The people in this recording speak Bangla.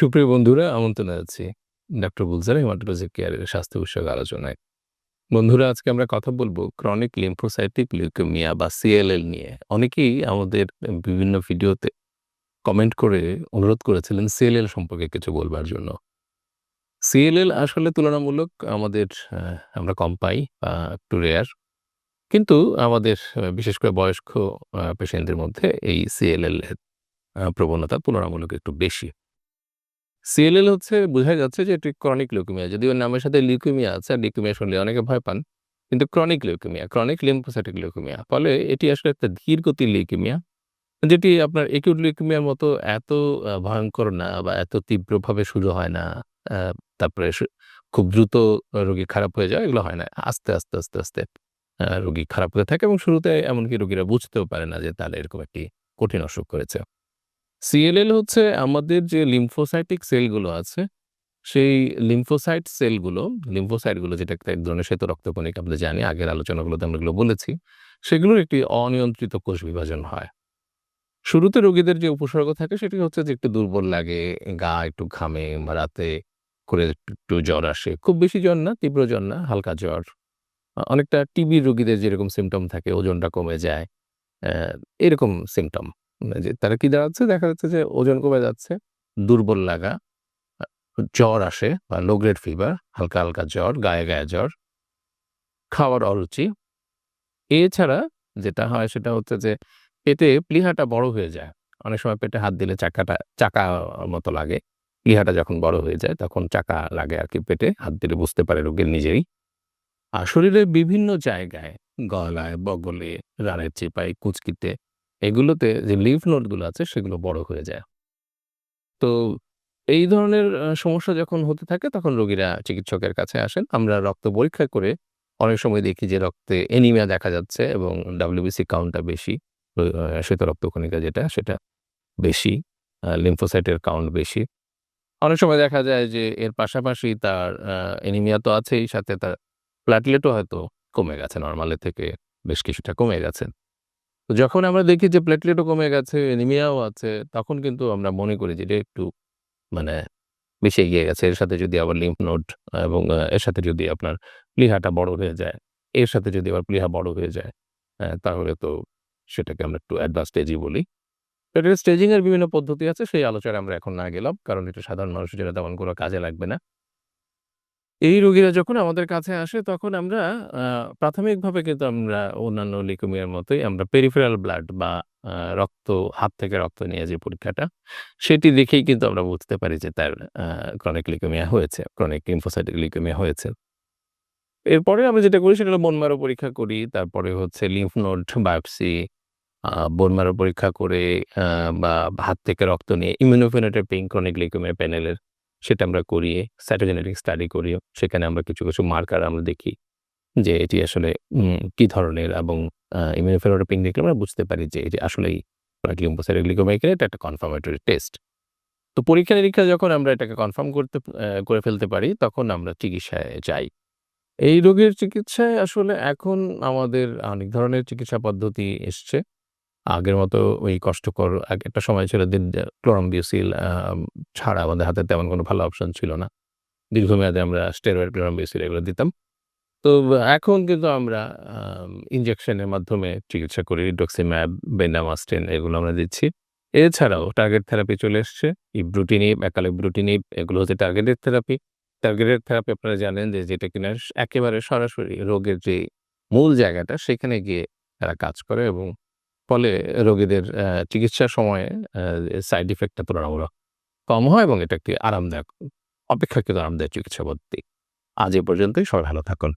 সুপ্রিয় বন্ধুরা, আমন্ত্রণ জানাচ্ছি ডক্টর বুলজার হেমাটোলজি কেয়ারের স্বাস্থ্য বিষয়ক আলোচনায়। বন্ধুরা, আজকে আমরা কথা বলব ক্রনিক লিম্ফোসাইটিক লিউকেমিয়া বা সিএলএল নিয়ে। অনেকেই আমাদের বিভিন্ন ভিডিওতে কমেন্ট করে অনুরোধ করেছিলেন সিএলএল সম্পর্কে কিছু বলবার জন্য। সিএলএল আসলে তুলনামূলক আমাদের আমরা কম পাই বা একটু রেয়ার কিন্তু আমাদের বিশেষ করে বয়স্ক পেশেন্টদের মধ্যে এই সিএলএল প্রবণতা তুলনামূলক একটু বেশি। সিএলএল হচ্ছে বোঝা যাচ্ছে যে, এটি ক্রনিক লিউকেমিয়া যদিও নামের সাথে লিউকেমিয়া আছে আর লিউকেমিয়া শুনলে অনেকে ভয় পান, কিন্তু chronic leukaemia chronic lymphocytic leukaemia ফলে এটি আসলে একটা ধীরগতির লিউকেমিয়া যেটি আপনার একিউট লিউকেমিয়ার মতো এত ভয়ঙ্কর না বা এত তীব্রভাবে শুরু হয় না তারপরে খুব দ্রুত রোগী খারাপ হয়ে যায় এগুলো হয় না, আস্তে আস্তে আস্তে আস্তে রোগী খারাপ হতে থাকে এবং শুরুতে এমনকি রোগীরা বুঝতেও পারে না যে তাহলে এরকম একটি কঠিন অসুখ করেছে। সিএলএল হচ্ছে আমাদের যে লিম্ফোসাইটিক সেলগুলো আছে, সেই লিম্ফোসাইট সেলগুলো লিম্ফোসাইটগুলো যেটা এক ধরনের শ্বেত রক্তকণিকা আমরা জানি, আগের আলোচনাগুলোতে আমরা এগুলো বলেছি, সেগুলোর একটি অনিয়ন্ত্রিত কোষ বিভাজন হয়। শুরুতে রোগীদের যে উপসর্গ থাকে সেটি হচ্ছে যে একটু দুর্বল লাগে, গা একটু ঘামে, বা রাতে করে একটু একটু জ্বর আসে, খুব বেশি জ্বর না, তীব্র জ্বর না, হালকা জ্বর। অনেকটা টিবি রোগীদের যেরকম সিমটম থাকে, ওজনটা কমে যায় এরকম সিমটম যে তারা কি দাঁড়াচ্ছে দেখা যাচ্ছে যে ওজন কমে যাচ্ছে। দুর্বল লাগা, জ্বর আসে বা লো গ্রেড ফিভার, হালকা হালকা জ্বর, গায়ে গায়ে জ্বর। খাওয়ার অরুচি। এছাড়া যেটা হয় সেটা হচ্ছে যে পেটে প্লিহাটা বড় হয়ে যায়। অনেক সময় পেটে হাত দিলে চাকাটা, চাকা মতো লাগে। প্লিহাটা যখন বড় হয়ে যায় তখন চাকা লাগে আর কি পেটে, হাত দিলে বুঝতে পারে রোগীর নিজেই। আর শরীরের বিভিন্ন জায়গায় গলায়, বগলে রানের চিপায়, কুচকিতে এগুলোতে যে লিফ নোটগুলো আছে সেগুলো বড় হয়ে যায়। তো এই ধরনের সমস্যা যখন হতে থাকে তখন রোগীরা চিকিৎসকের কাছে আসেন। আমরা রক্ত পরীক্ষা করে অনেক সময় দেখি যে রক্তে এনিমিয়া দেখা যাচ্ছে এবং ডাব্লিউবিসি কাউন্টটা বেশি শ্বেত রক্তকণিকা যেটা সেটা বেশি লিম্ফোসাইটের কাউন্ট বেশি। অনেক সময় দেখা যায় যে এর পাশাপাশি তার এনিমিয়া তো আছেই, সাথে তার প্ল্যাটলেটও হয়তো কমে গেছে নর্মালের থেকে বেশ কিছুটা কমে গেছে। তো যখন আমরা দেখি যে প্লেটলেটও কমে গেছে এনিমিয়াও আছে তখন কিন্তু আমরা মনে করি যে এটা একটু মানে বেশি এগিয়ে গেছে। এর সাথে যদি আবার লিম্ফ নোড এবং এর সাথে যদি আপনার প্লিহাটা বড় হয়ে যায় এর সাথে যদি আবার প্লিহা বড় হয়ে যায় আহ, তাহলে তো সেটাকে আমরা একটু অ্যাডভান্স স্টেজই বলি। স্টেজিং এর বিভিন্ন পদ্ধতি আছে সেই আলোচনায় আমরা এখন না গেলাম কারণ এটা সাধারণ মানুষের জন্য তেমন কোনো কাজে লাগবে না। এই রোগীরা যখন আমাদের কাছে আসে, তখন আমরা প্রাথমিকভাবে কিন্তু আমরা অন্যান্য লিকুমিয়ার মতোই আমরা পেরিফেরাল ব্লাড বা রক্ত, হাত থেকে রক্ত নিয়ে যে পরীক্ষাটা, সেটি দেখেই কিন্তু আমরা বুঝতে পারি যে তার ক্রনিক লিকুমিয়া হয়েছে ক্রনিক লিম্ফোসাইটিক লিকুমিয়া হয়েছে। এরপরে আমি যেটা করি সেটা হলো বোন ম্যারো পরীক্ষা করি, তারপরে হচ্ছে lymph node biopsy bone marrow পরীক্ষা করে বা হাত থেকে রক্ত নিয়ে ইমিউনোফেনোটাইপিং ক্রনিক লিকুমিয়া প্যানেলের সেটা আমরা করিয়ে সাইটোজেনেটিক স্টাডি করি, সেখানে আমরা কিছু কিছু মার্কার আমরা দেখি যে এটি আসলে কি ধরনের এবং ইমিউনোফেনোটাইপিং দেখলে আমরা বুঝতে পারি যে এটি আসলেই লিম্ফোসাইটিক লিকুমিয়া এটা একটা কনফার্মেটরি টেস্ট তো পরীক্ষা নিরীক্ষা যখন আমরা এটাকে কনফার্ম করতে করে ফেলতে পারি, তখন আমরা চিকিৎসায় যাই। এই রোগের চিকিৎসায় আসলে এখন আমাদের অনেক ধরনের চিকিৎসা পদ্ধতি এসছে। আগের মতো ওই কষ্টকর একটা সময় ছিল ক্লোরামবিউসিল ছাড়া আমাদের হাতে তেমন কোনো ভালো অপশন ছিল না। দীর্ঘমেয়াদে আমরা স্টেরয়েড ক্লোরামবিউসিল এগুলো দিতাম। তো এখন কিন্তু আমরা ইনজেকশনের মাধ্যমে চিকিৎসা করি। ডক্সিম্যাব বেন্ডামাস্টেন এগুলো আমরা দিচ্ছি। এছাড়াও টার্গেট থেরাপি চলে এসছে। ইব্রুটিনিব একালিব্রুটিনিব এগুলো হচ্ছে টার্গেটেড থেরাপি টার্গেটেড থেরাপি আপনারা জানেন যে যেটা কিনা একেবারে সরাসরি রোগের যে মূল জায়গাটা সেখানে গিয়ে তারা কাজ করে এবং ফলে রোগীদের চিকিৎসার সময়ে সাইড ইফেক্টটা তুলনামূলক কম হয় এবং এটা একটি আরামদায়ক, অপেক্ষাকৃত আরামদায়ক চিকিৎসা পদ্ধতি আজ এ পর্যন্তই, সবাই ভালো থাকুন।